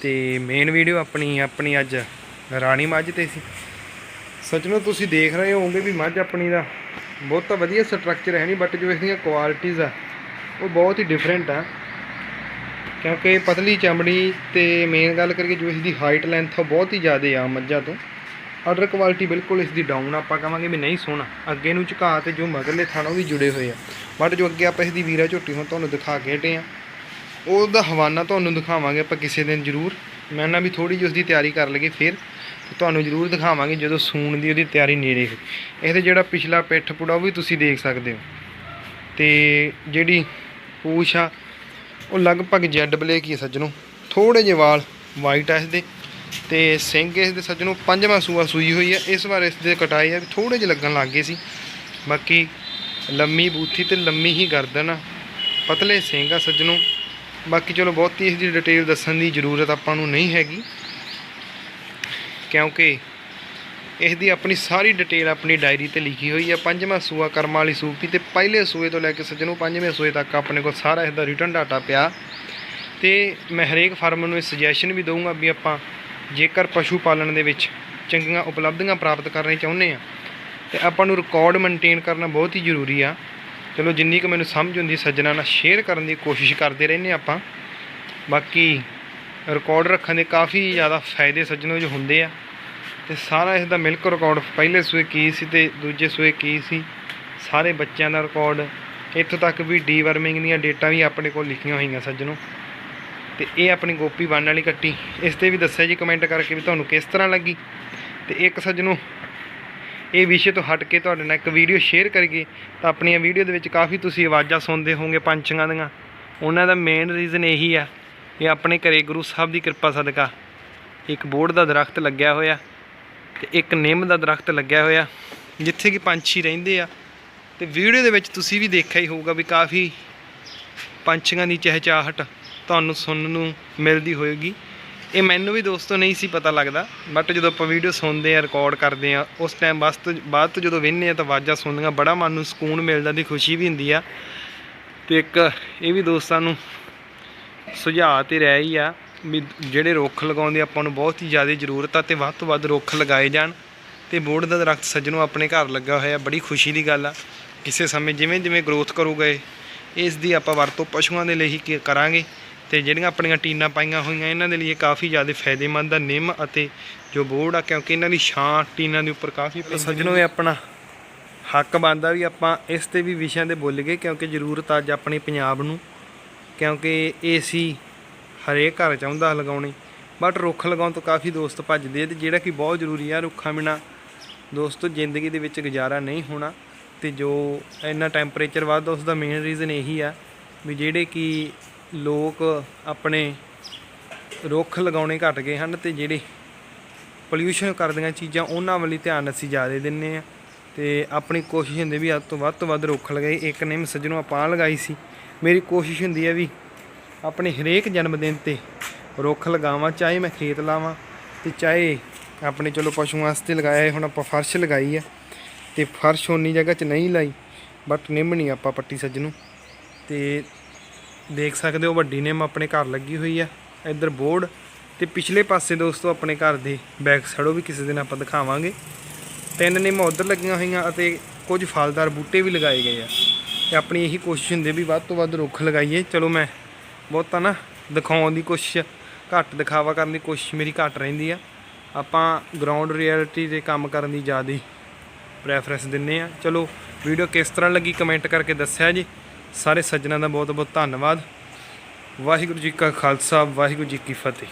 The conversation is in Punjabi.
ਤੇ ਮੇਨ ਵੀਡੀਓ ਆਪਣੀ ਆਪਣੀ ਅੱਜ ਰਾਣੀ ਮੱਝ ਤੇ ਸੀ। ਸੱਚਮੁੱਚ ਨੂੰ ਤੁਸੀਂ ਦੇਖ ਰਹੇ ਹੋਵੋਗੇ ਵੀ ਮੱਝ ਆਪਣੀ ਦਾ ਬਹੁਤਾ ਵਧੀਆ ਸਟਰਕਚਰ ਹੈ ਨਹੀਂ ਬਟ ਜੋ ਇਸ ਦੀਆਂ ਕੁਆਲਿਟੀਆਂ ਆ, ਉਹ ਬਹੁਤ ਹੀ ਡਿਫਰੈਂਟ ਆ। ਕਿਉਂਕਿ ਪਤਲੀ ਚਮੜੀ ਤੇ ਮੇਨ ਗੱਲ ਕਰੀਏ ਜੋ ਇਸ ਦੀ ਹਾਈਟ ਲੈਂਥ ਆ ਬਹੁਤ ਹੀ ਜ਼ਿਆਦਾ ਆ ਮੱਝਾਂ ਤੋਂ। ਆਰਡਰ ਕੁਆਲਿਟੀ ਬਿਲਕੁਲ ਇਸ ਦੀ ਡਾਊਨ ਆਪਾਂ ਕਹਾਂਗੇ ਵੀ ਨਹੀਂ ਸੋਹਣਾ। ਅੱਗੇ ਨੂੰ ਝੁਕਾ ਤੇ ਜੋ ਮਗਰਲੇ ਥਣ ਉਹ ਵੀ ਜੁੜੇ ਹੋਏ ਆ। ਬਟ ਜੋ ਅੱਗੇ ਆਪਾਂ ਇਸ ਦੀ ਵੀਰਾ ਝੋਟੀ ਹੁਣ ਤੁਹਾਨੂੰ ਦਿਖਾ ਕੇ ਹਟੇ ਆ ਉਹਦਾ ਹਵਾਨਾ ਤੁਹਾਨੂੰ ਦਿਖਾਵਾਂਗੇ ਆਪਾਂ ਕਿਸੇ ਦਿਨ ਜ਼ਰੂਰ। ਮੈਂ ਨਾ ਵੀ ਥੋੜੀ ਜਿਹੀ ਉਸ ਦੀ ਤਿਆਰੀ ਕਰ ਲਈਏ ਫਿਰ। ਤੁਹਾਨੂੰ ਜ਼ਰੂਰ ਦਿਖਾਵਾਂਗੇ ਜਦੋਂ ਸੂਣ ਦੀ ਉਹਦੀ ਤਿਆਰੀ ਨੇੜੇ ਹੋਈ। ਇਹਦੇ ਜਿਹੜਾ ਪਿਛਲਾ ਪਿੱਠ ਪੁੜਾ ਉਹ ਵੀ ਤੁਸੀਂ ਦੇਖ ਸਕਦੇ ਹੋ। ਤੇ ਜਿਹੜੀ ਪੂਛ ਆ, ਉਹ ਲਗਭਗ ਜੈਡ ਬਲੇਕ ਹੀ ਹੈ ਸੱਜਣੋ। ਥੋੜੇ ਜਿਹੇ ਵਾਲ ਵਾਈਟ ਆ ਇਸਦੇ ਤੇ ਸਿੰਘ ਇਸ ਦੇ ਸੱਜਣੋ ਪੰਜਵਾਂ ਸੂਆ ਸੂਈ ਹੋਈ ਹੈ ਇਸ ਵਾਰ ਇਸ ਦੇ ਕਟਾਈ ਆ ਵੀ ਥੋੜੇ ਜਿਹੇ ਲੱਗਣ ਲੱਗ ਗਏ ਸੀ। ਬਾਕੀ ਲੰਮੀ ਬੂਥੀ ਤੇ ਲੰਮੀ ਹੀ ਗਰਦਨ ਆ। ਪਤਲੇ ਸਿੰਘ ਆ ਸੱਜਣੋ। ਬਾਕੀ ਚਲੋ ਬਹੁਤੀ ਇਸ ਦੀ ਡਿਟੇਲ ਦੱਸਣ ਦੀ ਜ਼ਰੂਰਤ ਆਪਾਂ ਨੂੰ ਨਹੀਂ ਹੈਗੀ। ਕਿਉਂਕਿ ਇਸ ਦੀ ਆਪਣੀ ਸਾਰੀ ਡਿਟੇਲ ਆਪਣੀ ਡਾਇਰੀ ਤੇ ਲਿਖੀ ਹੋਈ ਹੈ ਪੰਜਵਾਂ ਸੂਆ ਕਰਮ ਵਾਲੀ ਸੂਪੀ ਤੇ ਪਹਿਲੇ ਸੂਏ ਤੋਂ ਲੈ ਕੇ ਸੱਜਣੋਂ ਪੰਜਵੇਂ ਸੂਏ ਤੱਕ ਆਪਣੇ ਕੋਲ ਸਾਰਾ ਇਸ ਦਾ ਰਿਟਰਨ ਡਾਟਾ ਪਿਆ। ਤੇ ਮੈਂ ਹਰੇਕ ਫਾਰਮਰ ਨੂੰ ਇਹ ਸੁਜੈਸ਼ਨ ਵੀ ਦਊਂਗਾ ਵੀ ਆਪਾਂ ਜੇਕਰ ਪਸ਼ੂ ਪਾਲਣ ਦੇ ਵਿੱਚ ਚੰਗੀਆਂ ਉਪਲਬਧੀਆਂ ਪ੍ਰਾਪਤ ਕਰਨੀ ਚਾਹੁੰਦੇ ਆ, ਤੇ ਆਪਾਂ ਨੂੰ ਰਿਕਾਰਡ ਮੇਨਟੇਨ ਕਰਨਾ ਬਹੁਤ ਹੀ ਜ਼ਰੂਰੀ ਆ। ਚਲੋ ਜਿੰਨੀ ਕੁ ਮੈਨੂੰ ਸਮਝ ਹੁੰਦੀ ਸੱਜਣਾ ਨਾਲ ਸ਼ੇਅਰ ਕਰਨ ਦੀ ਕੋਸ਼ਿਸ਼ ਕਰਦੇ ਰਹਿੰਦੇ ਆਪਾਂ। ਬਾਕੀ ਰਿਕਾਰਡ ਰੱਖਣ ਦੇ ਕਾਫੀ ਜ਼ਿਆਦਾ ਫਾਇਦੇ ਸੱਜਣੋ ਜੋ ਹੁੰਦੇ ਆ। ਤੇ ਸਾਰਾ ਇਸ ਦਾ ਮਿਲਕ ਰਿਕਾਰਡ ਪਹਿਲੇ ਸੂਏ ਕੀ ਸੀ ਤੇ ਦੂਜੇ ਸੂਏ ਕੀ ਸੀ, ਸਾਰੇ ਬੱਚਿਆਂ ਦਾ ਰਿਕਾਰਡ ਇੱਥੋਂ ਤੱਕ ਵੀ ਡੀਵਰਮਿੰਗ ਦੀਆਂ ਡੇਟਾ ਵੀ ਆਪਣੇ ਕੋਲ ਲਿਖੀਆਂ ਹੋਈਆਂ ਸੱਜਣੋ। ਤੇ ਇਹ ਆਪਣੀ ਗੋਪੀ ਬੰਨ ਵਾਲੀ ਕੱਟੀ। ਇਸ ਤੇ ਵੀ ਦੱਸਿਆ ਜੀ ਕਮੈਂਟ ਕਰਕੇ ਵੀ ਤੁਹਾਨੂੰ ਕਿਸ ਤਰ੍ਹਾਂ ਲੱਗੀ। ਤੇ ਇੱਕ ਸੱਜਣੋ ਇਹ ਵਿਸ਼ੇ ਤੋਂ ਹਟ ਕੇ ਤੁਹਾਡੇ ਨਾਲ ਇੱਕ ਵੀਡੀਓ ਸ਼ੇਅਰ ਕਰੀਏ, ਤਾਂ ਆਪਣੀਆਂ ਵੀਡੀਓ ਦੇ ਵਿੱਚ ਕਾਫੀ ਤੁਸੀਂ ਆਵਾਜ਼ਾਂ ਸੁਣਦੇ ਹੋਵੋਗੇ ਪੰਛੀਆਂ ਦੀਆਂ। ਉਹਨਾਂ ਦਾ ਮੇਨ ਰੀਜ਼ਨ ਇਹੀ ਆ ਇਹ ਆਪਣੇ ਘਰੇ ਗੁਰੂ ਸਾਹਿਬ ਦੀ ਕਿਰਪਾ ਸਦਕਾ ਇੱਕ ਬੋੜ ਦਾ ਦਰਖਤ ਲੱਗਿਆ ਹੋਇਆ ਤੇ ਇੱਕ ਨਿੰਮ ਦਾ ਦਰਖਤ ਲੱਗਿਆ ਹੋਇਆ, ਜਿੱਥੇ ਕਿ ਪੰਛੀ ਰਹਿੰਦੇ ਆ। ਤੇ ਵੀਡੀਓ ਦੇ ਵਿੱਚ ਤੁਸੀਂ ਵੀ ਦੇਖਿਆ ਹੀ ਹੋਊਗਾ ਵੀ ਕਾਫੀ ਪੰਛੀਆਂ ਦੀ ਚਹਿਚਾਹਟ ਤੁਹਾਨੂੰ ਸੁਣਨ ਨੂੰ ਮਿਲਦੀ ਹੋਏਗੀ। ਇਹ ਮੈਨੂੰ ਵੀ ਦੋਸਤੋ ਨਹੀਂ ਸੀ ਪਤਾ ਲੱਗਦਾ ਬਟ ਜਦੋਂ ਆਪਾਂ ਵੀਡੀਓ ਸੁਣਦੇ ਆ ਰਿਕਾਰਡ ਕਰਦੇ ਆ ਉਸ ਟਾਈਮ ਬਸ ਤੋਂ ਬਾਅਦ ਤੋਂ ਜਦੋਂ ਵਿੰਨੇ ਆ ਤਾਂ ਆਵਾਜ਼ਾਂ ਸੁਣਦੀਆਂ ਬੜਾ ਮਨ ਨੂੰ ਸਕੂਨ ਮਿਲਦਾ ਦੀ ਖੁਸ਼ੀ ਵੀ ਹੁੰਦੀ ਆ। ਤੇ ਇੱਕ ਇਹ ਵੀ ਦੋਸਤਾਂ ਨੂੰ ਸੁਝਾਅ ਤੇ ਰਹਿ ਹੀ ਆ ਵੀ ਜਿਹੜੇ ਰੁੱਖ ਲਗਾਉਂਦੇ ਆਪਾਂ ਨੂੰ ਬਹੁਤ ਹੀ ਜ਼ਿਆਦਾ ਜ਼ਰੂਰਤ ਆ ਤੇ ਵੱਧ ਤੋਂ ਵੱਧ ਰੁੱਖ ਲਗਾਏ ਜਾਣ ਤੇ ਬੋਰਡ ਦਾ ਦਰਖਤ ਸੱਜਣੋਂ ਆਪਣੇ ਘਰ ਲੱਗਾ ਹੋਇਆ, ਬੜੀ ਖੁਸ਼ੀ ਦੀ ਗੱਲ ਆ। ਕਿਸੇ ਸਮੇਂ ਜਿਵੇਂ ਜਿਵੇਂ ਗਰੋਥ ਕਰੂਗਾ ਇਸ ਦੀ ਆਪਾਂ ਵਰਤੋਂ ਪਸ਼ੂਆਂ ਦੇ ਲਈ ਹੀ ਕਰਾਂਗੇ। ਤੇ ਜਿਹੜੀਆਂ ਆਪਣੀਆਂ ਟੀਨਾਂ ਪਾਈਆਂ ਹੋਈਆਂ ਇਹਨਾਂ ਦੇ ਲਈ ਕਾਫੀ ਜ਼ਿਆਦਾ ਫਾਇਦੇਮੰਦ ਆ ਨਿੰਮ ਅਤੇ ਜੋ ਬੋਰਡ ਆ ਕਿਉਂਕਿ ਇਹਨਾਂ ਦੀ ਛਾਂ ਟੀਨਾਂ ਦੇ ਉੱਪਰ ਕਾਫੀ ਸੱਜਣੋਂ ਇਹ ਆਪਣਾ ਹੱਕ ਬਣਦਾ ਵੀ ਆਪਾਂ ਇਸ ਤੇ ਵੀ ਵਿਸ਼ਿਆਂ ਦੇ ਬੋਲ ਗਏ ਕਿਉਂਕਿ ਜ਼ਰੂਰਤ ਅੱਜ ਆਪਣੇ ਪੰਜਾਬ ਨੂੰ ਕਿਉਂਕਿ ਏਸੀ ਹਰੇਕ ਘਰ ਚਾਹੁੰਦਾ ਲਗਾਉਣੀ ਬਟ ਰੁੱਖ ਲਗਾਉਣ ਤੋਂ ਕਾਫੀ ਦੋਸਤ ਭੱਜਦੇ ਤੇ ਜਿਹੜਾ ਕਿ ਬਹੁਤ ਜ਼ਰੂਰੀ ਆ ਰੁੱਖਾਂ ਬਿਨਾ ਦੋਸਤੋ ਜ਼ਿੰਦਗੀ ਦੇ ਵਿੱਚ ਗੁਜ਼ਾਰਾ ਨਹੀਂ ਹੋਣਾ ਤੇ ਜੋ ਇੰਨਾ ਟੈਂਪਰੇਚਰ ਵੱਧਦਾ ਉਸ ਦਾ ਮੇਨ ਰੀਜ਼ਨ ਇਹੀ ਆ ਵੀ ਜਿਹੜੇ ਕਿ ਲੋਕ ਆਪਣੇ ਰੁੱਖ ਲਗਾਉਣੇ ਘਟ ਗਏ ਹਨ ਤੇ ਜਿਹੜੇ ਪੋਲਿਊਸ਼ਨ ਕਰਦੀਆਂ ਚੀਜ਼ਾਂ ਉਹਨਾਂ ਵੱਲ ਧਿਆਨ ਅਸੀਂ ਜ਼ਿਆਦਾ ਦਿੰਨੇ ਆ ਤੇ ਆਪਣੀ ਕੋਸ਼ਿਸ਼ ਹੁੰਦੀ ਵੀ ਅੱਧ ਤੋਂ ਵੱਧ ਤੋਂ ਵੱਧ ਰੁੱਖ ਲਗਾਈ ਇੱਕ ਨਿੰਮ ਸੱਜਣੋਂ ਆਪਾਂ ਲਗਾਈ ਸੀ। ਮੇਰੀ ਕੋਸ਼ਿਸ਼ ਹੁੰਦੀ ਹੈ ਵੀ ਆਪਣੇ ਹਰੇਕ ਜਨਮ ਦਿਨ ਤੇ ਰੁੱਖ ਲਗਾਵਾਂ ਚਾਹੇ ਮੈਂ ਖੇਤ ਲਾਵਾਂ ਤੇ ਚਾਹੇ ਆਪਣੇ ਚਲੋ ਪਸ਼ੂਆਂ ਵਾਸਤੇ ਲਗਾਇਆ ਹੈ, ਹੁਣ ਆਪਾਂ ਫਰਸ਼ ਲਗਾਈ ਹੈ ਤੇ ਫਰਸ਼ ਉਨੀ ਜਗ੍ਹਾ 'ਚ ਨਹੀਂ ਲਾਈ ਬਟ ਨਿੰਮ ਨਹੀਂ ਆਪਾਂ ਪੱਟੀ ਸੱਜਣੋਂ। ਤੇ ਦੇਖ ਸਕਦੇ ਹੋ ਵੱਡੀ ਨਿੰਮ ਆਪਣੇ ਘਰ ਲੱਗੀ ਹੋਈ ਆ, ਇੱਧਰ ਬੋਰਡ ਤੇ ਪਿਛਲੇ ਪਾਸੇ ਦੋਸਤੋ ਆਪਣੇ ਘਰ ਦੇ ਬੈਕ ਸਾਈਡੋਂ ਵੀ ਕਿਸੇ ਦਿਨ ਆਪਾਂ ਦਿਖਾਵਾਂਗੇ। ਤਿੰਨ ਨਿੰਮ ਉੱਧਰ ਲੱਗੀਆਂ ਹੋਈਆਂ ਅਤੇ ਕੁਝ ਫਲਦਾਰ ਬੂਟੇ ਵੀ ਲਗਾਏ ਗਏ ਆ। ਤੇ ਆਪਣੀ ਇਹੀ ਕੋਸ਼ਿਸ਼ ਹੁੰਦੀ ਵੀ ਵੱਧ ਤੋਂ ਵੱਧ ਰੁੱਖ ਲਗਾਈਏ। ਚਲੋ ਮੈਂ ਬਹੁਤਾ ਨਾ ਦਿਖਾਉਣ ਦੀ ਕੋਸ਼ਿਸ਼, ਘੱਟ ਦਿਖਾਵਾ ਕਰਨ ਦੀ ਕੋਸ਼ਿਸ਼ ਮੇਰੀ ਘੱਟ ਰਹਿੰਦੀ ਆ। ਆਪਾਂ ਗਰਾਊਂਡ ਰਿਐਲਿਟੀ ਦੇ ਕੰਮ ਕਰਨ ਦੀ ਜ਼ਿਆਦਾ ਪ੍ਰੈਫਰੈਂਸ ਦਿੰਨੇ ਆ। ਚਲੋ ਵੀਡੀਓ ਕਿਸ ਤਰ੍ਹਾਂ ਲੱਗੀ ਕਮੈਂਟ ਕਰਕੇ ਦੱਸਿਆ ਜੀ। ਸਾਰੇ ਸੱਜਣਾਂ ਦਾ ਬਹੁਤ ਬਹੁਤ ਧੰਨਵਾਦ। ਵਾਹਿਗੁਰੂ ਜੀ ਕਾ ਖਾਲਸਾ ਵਾਹਿਗੁਰੂ ਜੀ ਕੀ ਫਤਿਹ।